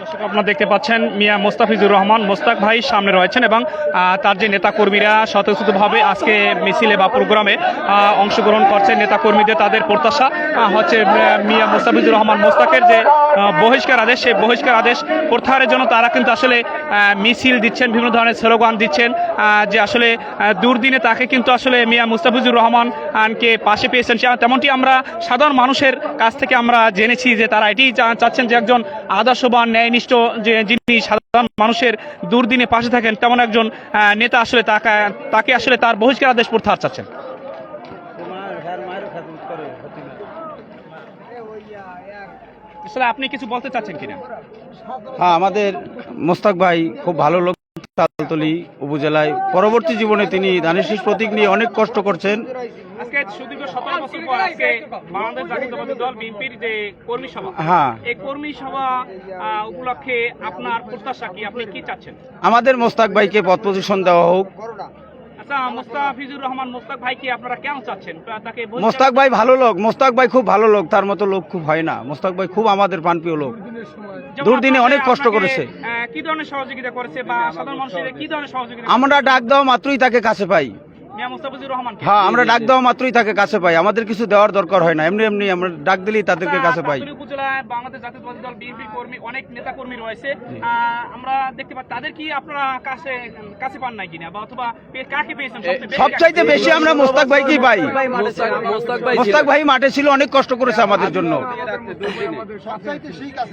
দর্শক, আপনারা দেখতে পাচ্ছেন মিয়া মোস্তাফিজুর রহমান মোস্তাক ভাই সামনে রয়েছেন এবং তার যে নেতাকর্মীরা স্বতঃস্ফূর্তভাবে আজকে মিছিলে বা প্রোগ্রামে অংশগ্রহণ করছেন নেতাকর্মীদের তাদের প্রত্যাশা হচ্ছে মিয়া মোস্তাফিজুর রহমান মোস্তাকের যে বহিষ্কার আদেশ, সেই বহিষ্কার আদেশ প্রত্যাহারের জন্য তারা কিন্তু আসলে মিছিল দিচ্ছেন, বিভিন্ন ধরনের স্লোগান দিচ্ছেন যে আসলে দুর্দিনে তাকে কিন্তু আসলে মিয়া মুস্তাফিজুর রহমান আনকে পাশে পেয়েছেন। তেমনটি আমরা সাধারণ মানুষের কাছ থেকে আমরা জেনেছি যে তারা এটি চাচ্ছেন যে একজন আদর্শবান, ন্যায়নিষ্ঠ যে যিনি সাধারণ মানুষের দুর্দিনে পাশে থাকেন, তেমন একজন নেতা আসলে তাকে আসলে তার বহিষ্কার আদেশ প্রত্যাহার চাচ্ছেন। আসলে আপনি কিছু বলতে চাচ্ছেন কিনা? হ্যাঁ আমাদের মোস্তাক ভাই খুব ভালো লোক তালতলি উপজেলায়। পরবর্তী জীবনে তিনি ধানের প্রতীক নিয়ে অনেক কষ্ট করছেন। হ্যাঁ। আমাদের মোস্তাক ভাইকে পদ পজিশন দেওয়া হোক। মুস্তাফিজুর রহমান মুস্তাক ভাইকে আপনারা কেন চাচ্ছেন? তাকে মোস্তাক ভাই ভালো লোক মোস্তাক ভাই খুব ভালো লোক তার মতো লোক খুব হয় না। মোস্তাক ভাই খুব আমাদের প্রাণপ্রিয় লোক। দুর্দিনে অনেক কষ্ট করেছে। কি ধরনের সহযোগিতা করেছে বা সাধারণ মানুষের কি ধরনের সহযোগিতা আমরা ডাক দেওয়া মাত্রই তাকে কাছে পাই। হ্যাঁ আমরা ডাক দেওয়া মাত্রই তাকে কাছে পাই। আমাদের কিছু দেওয়ার দরকার হয় না। এমনি এমনি আমরা ডাক দিলেই তাদেরকে কাছে পাই। উপজেলায় বাংলাদেশ জাতীয়তাবাদী দল বিএনপি কর্মী অনেক নেতা কর্মী রয়েছে আমরা দেখতে পাই তাদের কি আপনারা কাছে কাছে পান নাই কিনা? বা অথবা কাকে পেয়েছেন সবচাইতে বেশি আমরা মোস্তাক ভাইকেই পাই। মোস্তাক ভাই মাঠে ছিল। অনেক কষ্ট করেছে আমাদের জন্য।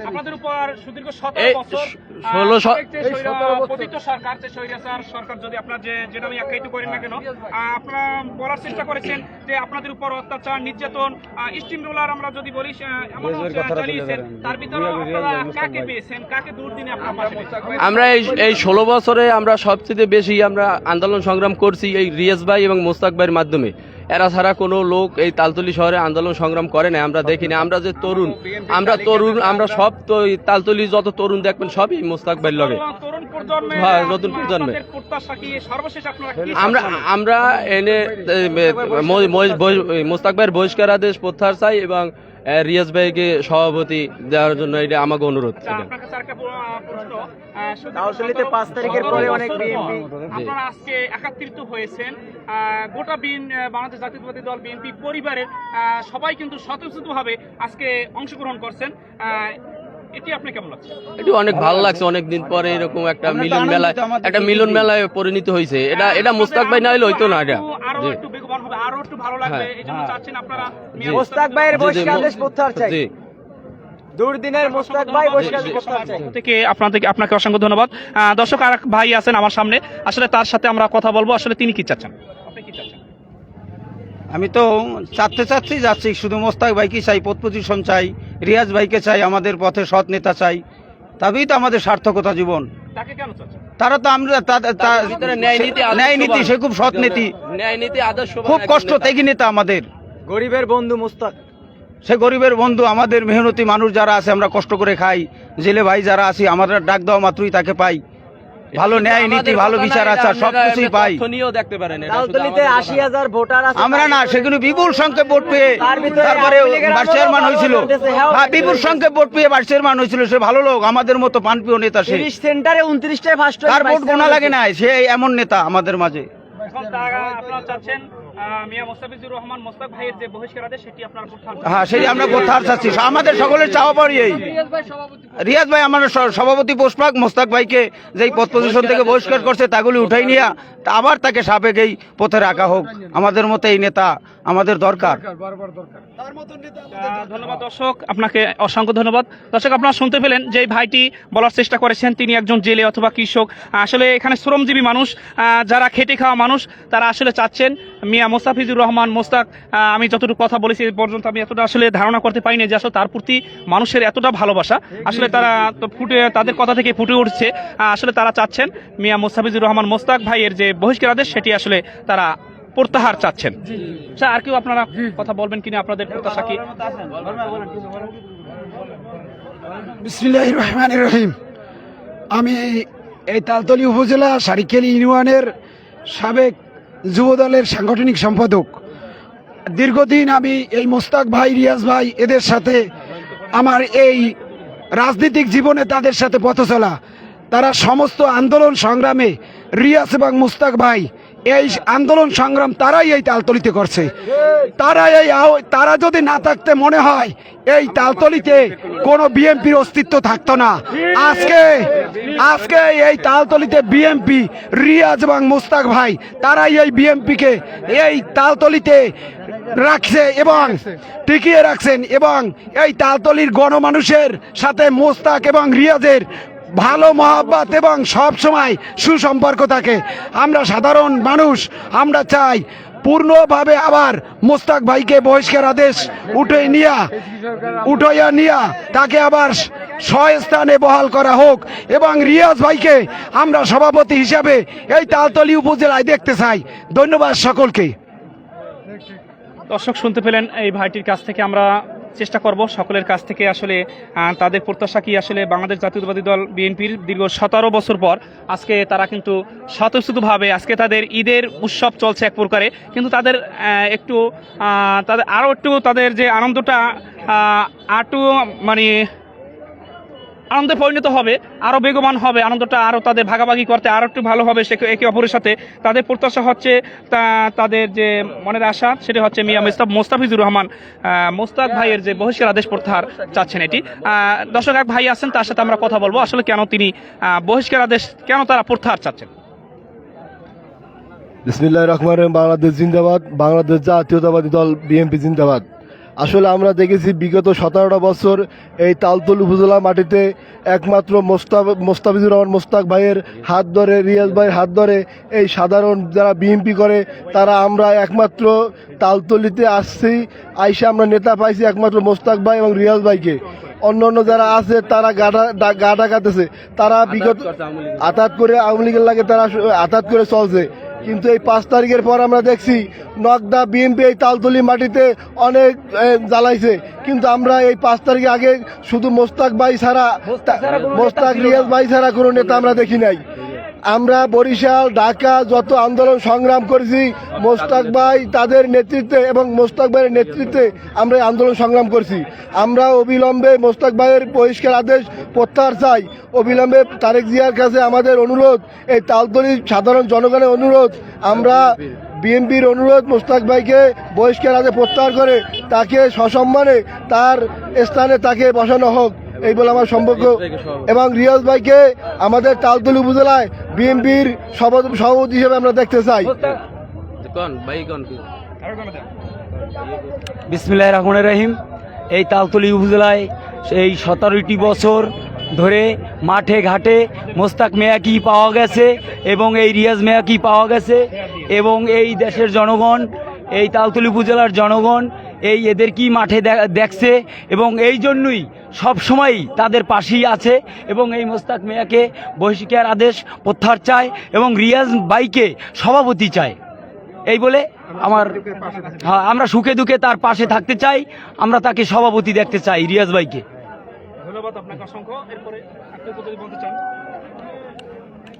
আপনাদের উপর সুদীর্ঘ সতেরো বছর ষোলো সরকার যে সরকার যদি আপনার যে যেটা আমি আখ্যায়িত করি না কেন আপনারা বলার চেষ্টা করেছেন যে আপনাদের উপর অত্যাচার নির্যাতন স্টিম রোলার আমরা যদি বলি এমন চালিয়েছেন। তার ভিতরে আপনারা কাকে পেয়েছেন? কাকে দুর্দিনে আপনার আমরা এই এই ষোলো বছরে আমরা সবচেয়ে বেশি আমরা আন্দোলন সংগ্রাম করছি এই রিয়াজ ভাই এবং মোস্তাক ভাইয়ের মাধ্যমে। এরা ছাড়া কোনো লোক এই তালতলি শহরে আন্দোলন সংগ্রাম করে না আমরা দেখিনি আমরা যে তরুণ আমরা তরুণ আমরা সব তো তালতলি যত তরুণ দেখবেন সবই মোস্তাক ভাইয়ের লগে। হ্যাঁ, নতুন প্রজন্মে। আমরা আমরা এনে মোস্তাক ভাইয়ের বহিষ্কার আদেশ প্রত্যাহার চাই এবং রিয়াজ ভাইকে সভাপতি দেওয়ার জন্য এটা আমাকে অনুরোধ। আচ্ছা, পাঁচ তারিখের পরে অনেক আপনারা আজকে একাত্রিত হয়েছেন। গোটা বিন বাংলাদেশ জাতীয়তাবাদী দল বিএনপি পরিবারের আহ, সবাই কিন্তু স্বতঃস্ফূর্তভাবে আজকে অংশগ্রহণ করছেন। আহ, এটি আপনি কেমন লাগছে? এটি অনেক ভালো লাগছে অনেক দিন পরে এরকম একটা মিলন মেলায় একটা মিলন মেলায় পরিণত হয়েছে। এটা এটা মুস্তাক ভাই না হলে হইতো না এটা। আরও একটু ভালো লাগবে হ্যাঁ, এই জন্য হ্যাঁ। চাচ্ছেন আপনারা মোস্তাক ভাইয়ের বহিষ্কার প্রত্যাহার চাই। জি। দুর্দিনের মোস্তাক ভাই বহিষ্কার প্রত্যাহার চাই। থেকে আপনাদেরকে আপনাকে অসংখ্য ধন্যবাদ। দর্শক আর ভাই আছেন আমার সামনে। আসলে তার সাথে আমরা কথা বলব। আসলে তিনি কি চাচ্ছেন? আপনি কি চাচ্ছেন? আমি তো চাচ্ছে চাচ্ছি যাচ্ছি। শুধু মোস্তাক ভাইকে চাই পদ পজিশন চাই রিয়াজ ভাইকে চাই আমাদের পথে সৎ নেতা চাই। তবেই তো আমাদের সার্থকতা জীবন। তাকে কেন চাচ্ছেন? তারা তো আমরা তা- তা- তার ভিতরে ন্যায় নীতি আদর্শ ন্যায় নীতি সে খুব সৎ নীতি। ন্যায় নীতি আদর্শ খুব কষ্ট ত্যাগী নেতা আমাদের। গরিবের বন্ধু মুস্তাক। সে গরিবের বন্ধু আমাদের মেহনতি মানুষ যারা আছে আমরা কষ্ট করে খাই। জেলে ভাই যারা আছি আমাদের ডাক দেওয়া মাত্রই তাকে পাই। ভালো ন্যায় নীতি ভালো বিচার আচার সব কিছুই পাই। দেখতে পারেন ভোটার আছে আমরা না সেগুলো বিপুল সংখ্যক ভোট পেয়ে তারপরে ভাইস চেয়ারম্যান হয়েছিল। হ্যাঁ, হ্যাঁ বিপুল সংখ্যক ভোট পেয়ে ভাইস চেয়ারম্যান হয়েছিল সে ভালো লোক আমাদের মতো পানপিও নেতা সে। সেন্টারে উনত্রিশটায় ফার্স্ট তার ভোট গোনা লাগে না সে এমন নেতা আমাদের মাঝে। এখন তারা আপনারা চাচ্ছেন আহ, মিয়া মোস্তাফিজুর রহমান মোস্তাক ভাইয়ের যে বহিষ্কার আদেশ সেটি আপনারা হ্যাঁ সেই আমরা প্রত্যাহার চাচ্ছি আমাদের সকলের চাওয়া পারি এই। রিয়াজ ভাই আমাদের স- সভাপতি পোষপাক মোস্তাক ভাইকে যেই পদ পজিশন থেকে বহিষ্কার করছে তাগুলি উঠাই নিয়ে আবার তাকে সাবেক এই পথে রাখা হোক। আমাদের মতো এই নেতা আমাদের দরকার। ধন্যবাদ দর্শক আপনাকে অসংখ্য ধন্যবাদ। দর্শক আপনারা শুনতে পেলেন যে ভাইটি বলার চেষ্টা করেছেন তিনি একজন জেলে অথবা কৃষক। আসলে এখানে শ্রমজীবী মানুষ যারা খেটে খাওয়া মানুষ তারা আসলে চাচ্ছেন মিয়া মোস্তাফিজুর রহমান মোস্তাক আমি যতটুকু কথা বলেছি পর্যন্ত আমি এতটা আসলে ধারণা করতে পারিনি যে আসলে তার প্রতি মানুষের এতটা ভালোবাসা। আসলে তারা তো ফুটে তাদের কথা থেকে ফুটে উঠছে। আসলে তারা চাচ্ছেন মিয়া মোস্তাফিজুর রহমান মোস্তাক ভাইয়ের যে বহিষ্কার আদেশ সেটি আসলে তারা প্রত্যাহার চাচ্ছেন। আচ্ছা আর কেউ আপনারা কথা বলবেন কিনা আপনাদের প্রত্যাশা কি? বিসমিল্লাহ রহমান রহিম। আমি এই তালতলি উপজেলা সারিকেলি ইউনিয়নের সাবেক যুবদলের সাংগঠনিক সম্পাদক। দীর্ঘদিন আমি এই মোস্তাক ভাই, রিয়াজ ভাই এদের সাথে আমার এই রাজনৈতিক জীবনে তাদের সাথে পথ চলা। তারা সমস্ত আন্দোলন সংগ্রামে রিয়াজ এবং মুস্তাক ভাই এই আন্দোলন সংগ্রাম তারাই এই তালতলিতে করছে। তারা এই তারা যদি না থাকতে মনে হয়, এই তালতলিতে কোনো বিএনপির অস্তিত্ব থাকতো না। আজকে আজকে এই তালতলিতে বিএমপি রিয়াজ এবং মুস্তাক ভাই, তারাই এই বিএমপিকে এই তালতলিতে রাখছে এবং টিকিয়ে রাখছেন এবং এই তালতলির গণমানুষের সাথে মোস্তাক এবং রিয়াজের ভালো মহাব্বাত এবং সব সময় সুসম্পর্ক থাকে। আমরা সাধারণ মানুষ, আমরা চাই পূর্ণভাবে আবার মোস্তাক ভাইকে বহিষ্কার আদেশ উঠে নিয়া উঠাইয়া নিয়া তাকে আবার স্বস্থানে বহাল করা হোক এবং রিয়াজ ভাইকে আমরা সভাপতি হিসাবে এই তালতলি উপজেলায় দেখতে চাই। ধন্যবাদ সকলকে। দর্শক, শুনতে পেলেন এই ভাইটির কাছ থেকে আমরা চেষ্টা করব সকলের কাছ থেকে আসলে তাদের প্রত্যাশা কি আসলে বাংলাদেশ জাতীয়তাবাদী দল বিএনপির দীর্ঘ সতেরো বছর পর আজকে তারা কিন্তু স্বতঃস্ফূর্তভাবে আজকে তাদের ঈদের উৎসব চলছে এক প্রকারে। কিন্তু তাদের একটু তাদের আরও একটু তাদের যে আনন্দটা আটু মানে আনন্দে পরিণত হবে আরও বেগবান হবে, আনন্দটা আরও তাদের ভাগাভাগি করতে আরও একটু ভালো হবে সে একে অপরের সাথে। তাদের প্রত্যাশা হচ্ছে তা- তাদের যে মনের আশা, সেটা হচ্ছে মিয়া মোস্তাফ মোস্তাফিজুর রহমান মোস্তাক ভাইয়ের যে বহিষ্কার আদেশ প্রত্যাহার চাচ্ছেন এটি। দর্শক, এক ভাই আছেন, তার সাথে আমরা কথা বলব। আসলে কেন তিনি বহিষ্কার আদেশ, কেন তারা প্রত্যাহার চাচ্ছেন? বিসমিল্লাহ রহমান বাংলাদেশ জিন্দাবাদ, বাংলাদেশ জাতীয়তাবাদী দল, বিএনপি জিন্দাবাদ। আসলে আমরা দেখেছি বিগত সতেরোটা বছর এই তালতল উপজেলা মাটিতে একমাত্র মোস্তাফ মোস্তাফিজুর রহমান মোস্তাক ভাইয়ের হাত ধরে রিয়াজ ভাইয়ের হাত ধরে এই সাধারণ যারা বিএনপি করে তারা আমরা একমাত্র তালতলিতে আসছি। আইসে আমরা নেতা পাইছি একমাত্র মোস্তাক ভাই এবং রিয়াজ ভাইকে। অন্য অন্য যারা আছে তারা গা ডাকাতেছে তারা বিগত আতাত করে আওয়ামী লীগের লাগে তারা আতাত করে চলছে। কিন্তু এই পাঁচ তারিখের পর আমরা দেখছি নকদা বিএনপি এই তালতলি মাটিতে অনেক জ্বালাইছে। কিন্তু আমরা এই পাঁচ তারিখে আগে শুধু মোস্তাক ভাই ছাড়া মোস্তাক রিয়াজ ভাই ছাড়া কোনো নেতা আমরা দেখি নাই। আমরা বরিশাল, ঢাকা যত আন্দোলন সংগ্রাম করেছি, মোস্তাক ভাই তাদের নেতৃত্বে এবং মোস্তাক ভাইয়ের নেতৃত্বে আমরা আন্দোলন সংগ্রাম করছি। আমরা অবিলম্বে মোস্তাক ভাইয়ের বহিষ্কার আদেশ প্রত্যাহার চাই। অবিলম্বে তারেক জিয়ার কাছে আমাদের অনুরোধ, এই তালতলির সাধারণ জনগণের অনুরোধ, আমরা বিএনপির অনুরোধ মোস্তাক ভাইকে বহিষ্কার আদেশ প্রত্যাহার করে তাকে সসম্মানে তার স্থানে তাকে বসানো হোক। এই বলে আমার সম্পর্ক। এবং রিয়াজ ভাইকে আমাদের তালতলি উপজেলায় বিএনপির সভাপতি হিসেবে আমরা দেখতে চাই। কন? ভাই বিসমিল্লাহ রহমান রহিম। এই তালতলি উপজেলায় এই সতেরোটি বছর ধরে মাঠে ঘাটে মোস্তাক মেয়াকি পাওয়া গেছে এবং এই রিয়াজ মেয়াকি পাওয়া গেছে এবং এই দেশের জনগণ এই তালতলি উপজেলার জনগণ এই এদের কি মাঠে দেখছে? এবং এই জন্যই সব সবসময়ই তাদের পাশেই আছে এবং এই মোস্তাক মেয়াকে বহিষ্কার আদেশ প্রত্যাহার চায় এবং রিয়াজ বাইকে সভাপতি চায়। এই বলে আমার হ্যাঁ আমরা সুখে দুঃখে তার পাশে থাকতে চাই আমরা তাকে সভাপতি দেখতে চাই রিয়াজ ভাইকে। ধন্যবাদ আপনাকে অসংখ্য। এরপরে আপনি যদি বলতে চান।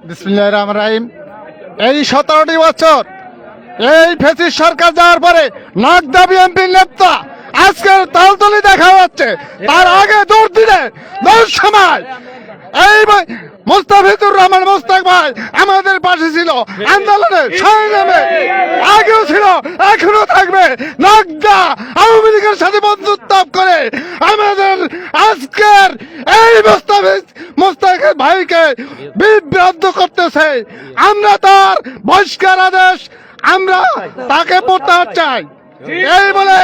বিসমিল্লাহ রহমান রাহিম। এই সতেরোটি বছর এই ফেসিস সরকার যাওয়ার পরে নাগদা বিএনপির নেতা আজকের তালতলি দেখা যাচ্ছে তার আগে দৌড় দিলে, দৌড় সময়। এই মুস্তাফিজুর রহমান, মুস্তাক ভাই, আমাদের পাশে ছিল। আন্দোলনে সংগ্রামে আগেও ছিল এখনও থাকবে। নাগদা আওয়ামী লীগের সাথে বন্ধুত্ব করে আমাদের আজকের এই মুস্তাফিজ মুস্তাকের ভাইকে বিভ্রান্ত করতেছে। আমরা তার বহিষ্কার আদেশ আমরা তাকে প্রত্যাহার চাই। এই বলে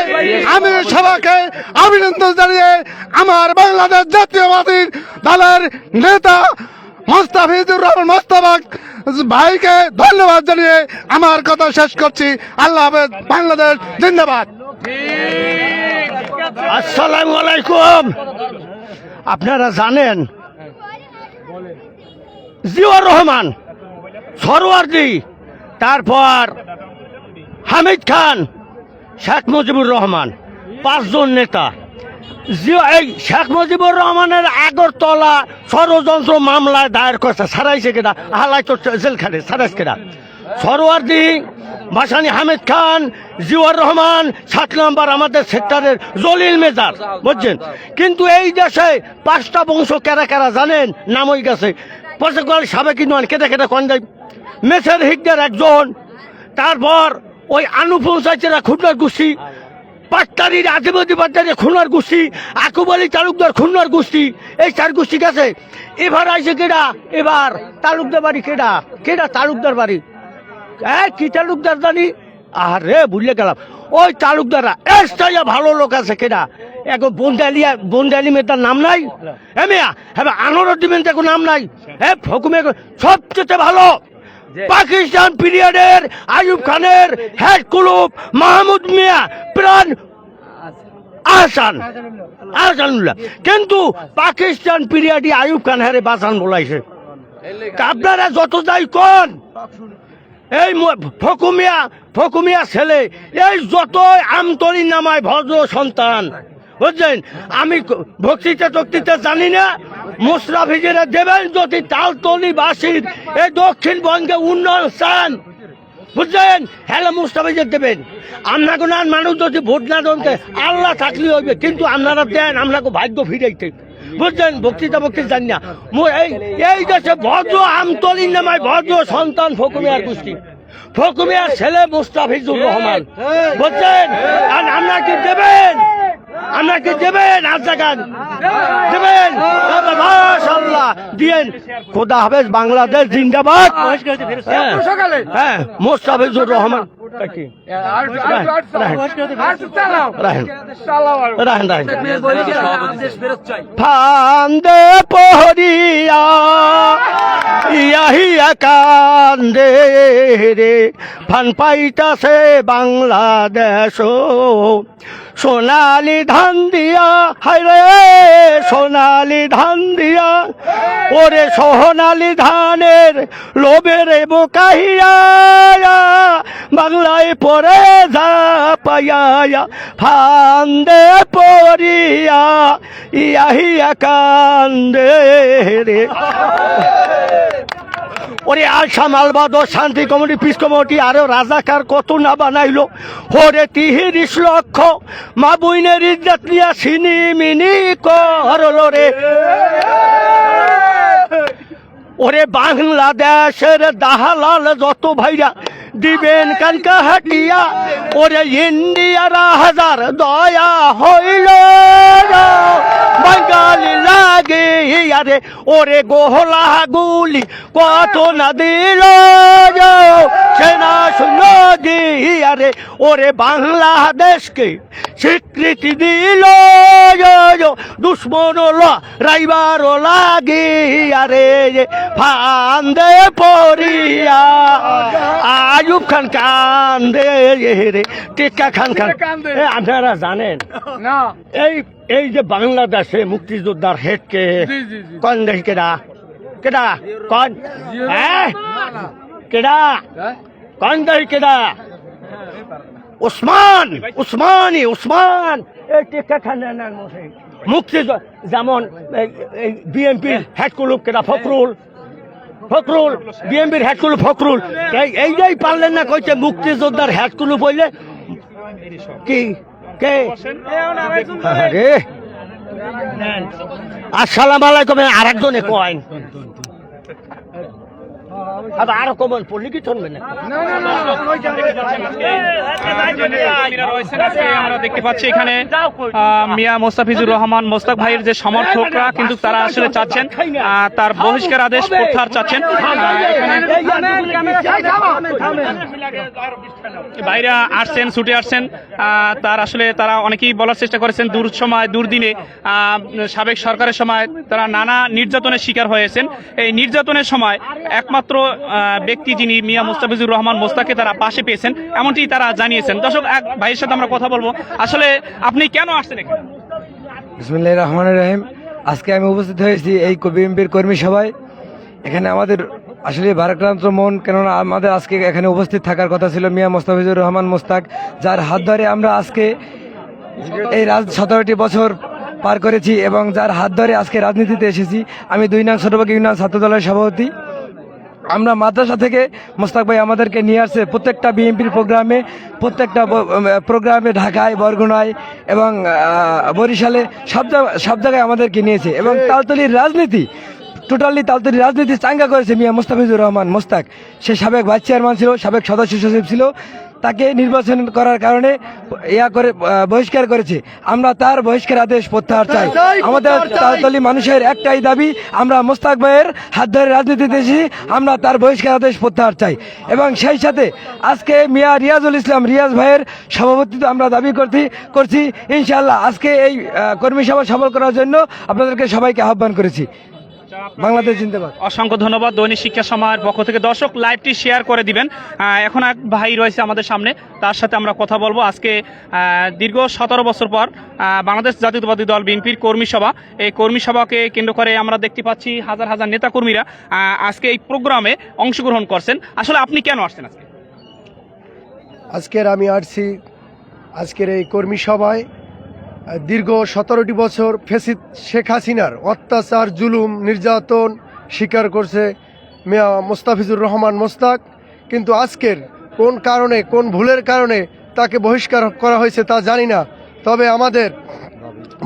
আমি সবাইকে অভিনন্দন জানিয়ে আমার বাংলাদেশ জাতীয়বাদী দলের নেতা মোস্তাফিজুর রহমান মোস্তাফাক ভাইকে ধন্যবাদ জানিয়ে আমার কথা শেষ করছি। আল্লাহ হাফেজ, বাংলাদেশ জিন্দাবাদ। আসসালামু আলাইকুম। আপনারা জানেন, জিয়াউর রহমান সরোয়ার্দি তারপর হামিদ খান, শেখ মুজিবুর রহমান, পাঁচজন নেতা। এই শেখ মুজিবুর রহমানের আগরতলা ষড়যন্ত্র মামলায় দায়ের করছে সারাইছে কেনা হালাই তো জেলখানে সারাইছে কেনা সরোয়ার্দি ভাসানি হামিদ খান, জিওয়ার রহমান, সাত নম্বর আমাদের সেক্টরের জলিল মেজার, বুঝছেন? কিন্তু এই দেশে পাঁচটা বংশ কেরা কেরা জানেন? নাম হয়ে গেছে। পশ্চিমবঙ্গ সাবেক কেটে কেটে কন যায় মেসের হিকদের একজন, তারপর ওই আনু পৌঁছাইছেরা খুলনার গোষ্ঠী পাট্টারির আদিবাদী পাট্টারি খুলনার গোষ্ঠী, আকুব আলী তালুকদার খুলনার গোষ্ঠী, এই চার গোষ্ঠী গেছে এবার আইছে কেডা? এবার তালুকদার বাড়ি কেডা? কেডা তালুকদার বাড়ি? হ্যাঁ কি তালুকদার জানি? আরে বুঝলে গেলাম। ওই তালুকদাররা এক্সট্রা ভালো লোক আছে কেডা? এখন বন্দালিয়া বন্দালি মেয়েটার নাম নাই? হ্যাঁ মেয়া হ্যাঁ আনোরদ্দিন মেয়েটার নাম নাই? হ্যাঁ ফকুমে সবচেয়ে ভালো। পাকিস্তান পিরিয়ডের আয়ুব খানের হেড কুলুপ মাহমুদ মিয়া প্রাণ আহসান। আহসানুল্লাহ। কিন্তু পাকিস্তান পিরিয়ডে আয়ুব খান হারে বাসান বলাইছে। আপনারা যত যাই কোন, এই ফকুমিয়া ফকুমিয়া ছেলে, এই যতই আমতরি নামায় ভদ্র সন্তান বুঝছেন আমি ভক্তিতে টক্তিতে জানি না। মুসরাফিজেরা দেবেন যদি তালতলি বাসীর এই দক্ষিণবঙ্গে উন্নয়ন চান বুঝলেন? হ্যালো মুস্তাফিজের দেবেন। আপনাকে না মানুষ যদি ভোট না দেন আল্লাহ থাকলে হইবে কিন্তু আপনারা দেন আপনাকে ভাগ্য ফিরাইতে। বুঝলেন? বক্তৃতা বক্তৃতা জানি না। এই এই দেশে ভদ্র আমতলির নামায় ভদ্র সন্তান ফকুমিয়ার গোষ্ঠী। ফকুমিয়ার ছেলে মুস্তাফিজুর রহমান। বুঝছেন আর আপনাকে দেবেন আপনাকে দেবেন? আর দেবেন? মাশাল্লাহ দিয়েন। খোদা হাফেজ বাংলাদেশ জিন্দাবাদ। হ্যাঁ, হ্যাঁ। মোস্তাফিজুর রহমান। কি? ফান্দে পহরিয়া ইয়াহিয়া কান্দে রে ফান পাইতাছে বাংলাদেশ সোনালি ধান দিয়া হায়রে সোনালি ধান দিয়া ওরে সোনালি ধানের লোভের বোকাহিয়া বাংলায় পরে যা পাইয়া, ফান্দে পরিয়া ইয়াহিয়া কান্দে রে। ওরে আসাম আলবাদ শান্তি কমিটি পিস কমিটি, আরও রাজাকার কত না বানাইলো। ওরে তিহিরিশ লক্ষ, মা বইনের ইজ্জত নিয়া সিনি মিনি করল রে। ওরে বাংলাদেশের দাহালাল যত ভাইরা দিবেন কানকা হাটিয়া, ওরে ইন্ডিয়ার হাজার দয়া হইল বাঙালি লাগে আরে ওরে গোহলা গুলি কত না দিল সেনা শূন্য আরে ওরে বাংলাদেশকে স্বীকৃতি দিল দুশ্মন রাইবার লাগে আরে ফান্দে পড়িয়া। আয়ুব খান কান্দে রে টিক্কা খান খান। আপনারা জানেন? এই এই যে বাংলাদেশে মুক্তিযোদ্ধার হেডকে কন দেশ কেডা? কেডা? কন হ্যাঁ? কেডা? কন দেশ কেডা? উসমান উসমানি উসমান এই টিক্কা খান মুক্তি যেমন বিএনপির হেড কুলুপ কেডা? ফখরুল। ফখরুল, বিএনপির হেড কুলুপ ফখরুল। এই- এইটাই পারলেন না, কইছে মুক্তিযোদ্ধার হেড বললে কি? কে? আরে। আসসালাম আলাইকুম আর একজনে কয়েন। আবার আরও কমন পড়লি কি শুনবেন না? যারা রয়েছেন আজকে আমরা দেখতে পাচ্ছি এখানে মিয়া মোস্তাফিজুর রহমান মোস্তাক ভাইয়ের যে সমর্থকরা কিন্তু তারা আসলে চাচ্ছেন তার বহিষ্কার আদেশ প্রত্যাহার চাচ্ছেন। বাইরে আসছেন ছুটে আসছেন আহ, তার আসলে তারা অনেকেই বলার চেষ্টা করেছেন দূর সময় দুর্দিনে আহ, সাবেক সরকারের সময় তারা নানা নির্যাতনের শিকার হয়েছেন। এই নির্যাতনের সময় একমাত্র ব্যক্তি যিনি মিয়া মুস্তাফিজুর রহমান মোস্তাকে তারা পাশে পেয়েছেন, এমনটি তারা জানিয়েছেন। দর্শক, এক ভাইয়ের সাথে আমরা কথা বলব। আসলে আপনি কেন আসছেন বিসমুল্লাহ রহমান রহিম। আজকে আমি উপস্থিত হয়েছি এই বিএনপির কর্মী সভায়। এখানে আমাদের আসলে ভারাক্রান্ত মন, কেননা আমাদের আজকে এখানে উপস্থিত থাকার কথা ছিল মিয়া মোস্তাফিজুর রহমান মোস্তাক, যার হাত ধরে আমরা আজকে এই রাজ সতেরোটি বছর পার করেছি এবং যার হাত ধরে আজকে রাজনীতিতে এসেছি। আমি দুই নং ছোটবাগ ইউনিয়ন ছাত্র দলের সভাপতি। আমরা মাদ্রাসা থেকে মোস্তাক ভাই আমাদেরকে নিয়ে আসছে প্রত্যেকটা বিএনপির প্রোগ্রামে প্রত্যেকটা প্রোগ্রামে ঢাকায় বরগুনায় এবং বরিশালে সব জায়গা- সব জায়গায় আমাদেরকে নিয়েছে এবং তালতলির রাজনীতি টোটালি তালতলি রাজনীতি চাঙ্গা করেছে মিয়া মোস্তাফিজুর রহমান মোস্তাক। সে সাবেক ভাইস চেয়ারম্যান ছিল সাবেক সদস্য সচিব ছিল। তাকে নির্বাচন করার কারণে ইয়া করে বহিষ্কার করেছে। আমরা তার বহিষ্কার আদেশ প্রত্যাহার চাই। আমাদের তালতলি মানুষের একটাই দাবি আমরা মোস্তাক ভাইয়ের হাত ধরে রাজনীতিতে এসেছি আমরা তার বহিষ্কার আদেশ প্রত্যাহার চাই। এবং সেই সাথে আজকে মিয়া রিয়াজুল ইসলাম রিয়াজ ভাইয়ের সভাপতিত্ব আমরা দাবি করছি করছি। ইনশাআল্লাহ আজকে এই কর্মী সভা সফল করার জন্য আপনাদেরকে সবাইকে আহ্বান করেছি। বাংলাদেশ জিন্দাবাদ। অসংখ্য ধন্যবাদ দৈনিক শিক্ষা সময়ের পক্ষ থেকে। দর্শক লাইভটি শেয়ার করে দিবেন। এখন এক ভাই রয়েছে আমাদের সামনে। তার সাথে আমরা কথা বলব। আজকে দীর্ঘ সতেরো বছর পর বাংলাদেশ জাতীয়তাবাদী দল বিএনপির কর্মী সভা। এই কর্মী সভাকে কেন্দ্র করে আমরা দেখতে পাচ্ছি হাজার হাজার নেতাকর্মীরা আজকে এই প্রোগ্রামে অংশগ্রহণ করছেন। আসলে আপনি কেন আসছেন আজকে? আজকের আমি আসছি। আজকের এই কর্মী সভায় দীর্ঘ সতেরোটি বছর ফেসিদ শেখ হাসিনার অত্যাচার, জুলুম, নির্যাতন স্বীকার করছে মিয়া মোস্তাফিজুর রহমান মোস্তাক। কিন্তু আজকের কোন কারণে, কোন ভুলের কারণে তাকে বহিষ্কার করা হয়েছে তা জানি না। তবে আমাদের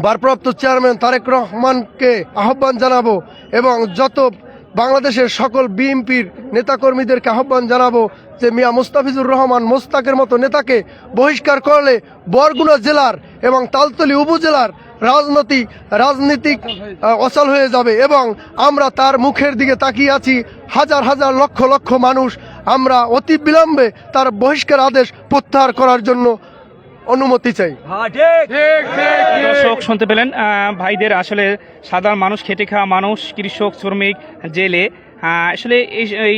ভারপ্রাপ্ত চেয়ারম্যান তারেক রহমানকে আহ্বান জানাব এবং যত বাংলাদেশের সকল বিএনপির নেতাকর্মীদেরকে আহ্বান জানাব যে মিয়া মুস্তাফিজুর রহমান মোস্তাকের মতো নেতাকে বহিষ্কার করলে বরগুনা জেলার এবং তালতলি উপজেলার রাজনৈতিক, রাজনীতিক অচল হয়ে যাবে এবং আমরা তার মুখের দিকে তাকিয়ে আছি। হাজার হাজার লক্ষ লক্ষ মানুষ আমরা অতি বিলম্বে তার বহিষ্কার আদেশ প্রত্যাহার করার জন্য অনুমতি চাই। দর্শক শুনতে পেলেন ভাইদের আসলে সাধারণ মানুষ খেটে খাওয়া মানুষ কৃষক শ্রমিক জেলে আসলে এই এই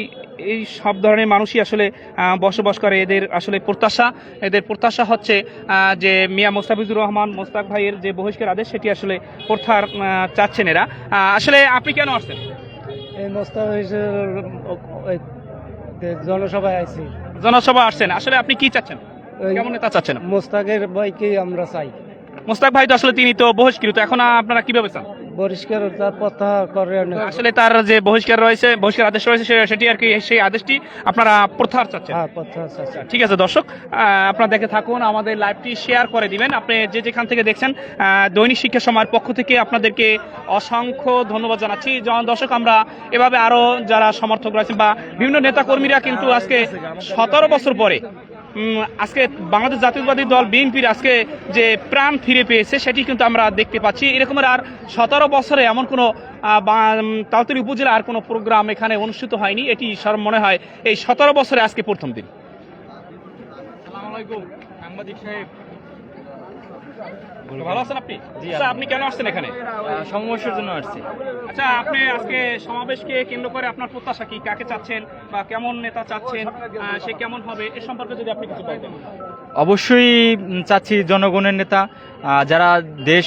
এই সব ধরনের মানুষই আসলে বসবাস করে। এদের আসলে প্রত্যাশা এদের প্রত্যাশা হচ্ছে যে মিয়া মোস্তাফিজুর রহমান মোস্তাক ভাইয়ের যে বহিষ্কার আদেশ সেটি আসলে প্রত্যাহার আহ, চাচ্ছেন এরা। আসলে আপনি কেন আসছেন? এই জনসভায় আছি জনসভা আসছেন। আসলে আপনি কি চাচ্ছেন? কেমন নেতা চাচ্ছেন মোস্তাকের ভাইকে আমরা চাই। মোস্তাক ভাই তো আসলে তিনি তো বহিষ্কৃত এখন আপনারা কীভাবে চান? পরিষ্কার তার প্রত্যাহার করে আসলে তার যে বহিষ্কার রয়েছে বহিষ্কার আদেশ রয়েছে সেটি আর কি সেই আদেশটি আপনারা প্রত্যাহার চাচ্ছেন। হ্যাঁ চাচ্ছি। ঠিক আছে দর্শক আপনারা দেখে থাকুন আমাদের লাইভটি শেয়ার করে দিবেন। আপনি যে যেখান থেকে দেখছেন দৈনিক শিক্ষা সময়ের পক্ষ থেকে আপনাদেরকে অসংখ্য ধন্যবাদ জানাচ্ছি। জন- দর্শক আমরা এভাবে আরও যারা সমর্থক রয়েছেন বা বিভিন্ন নেতাকর্মীরা কিন্তু আজকে সতেরো বছর পরে আজকে বাংলাদেশ জাতীয়তাবাদী দল বিএনপির আজকে যে প্রাণ ফিরে পেয়েছে, সেটি কিন্তু আমরা দেখতে পাচ্ছি। এরকমের আর সতেরো বছরে এমন কোনো তাঁতরি আর কোনো প্রোগ্রাম এখানে অনুষ্ঠিত হয়নি। এটি মনে হয় এই সতেরো বছরে আজকে প্রথম দিন। সাংবাদিক সাহেব। ভালো আছেন আপনি? আচ্ছা আপনি কেন আসছেন এখানে? সমাবেশের জন্য আসছি। আচ্ছা আপনি আজকে সমাবেশকে কেন্দ্র করে আপনার প্রত্যাশা কি? কাকে চাচ্ছেন বা কেমন নেতা চাচ্ছেন? সে কেমন হবে? এ সম্পর্কে যদি আপনি কিছু বলতেন। অবশ্যই চাচ্ছি জনগণের নেতা। যারা দেশ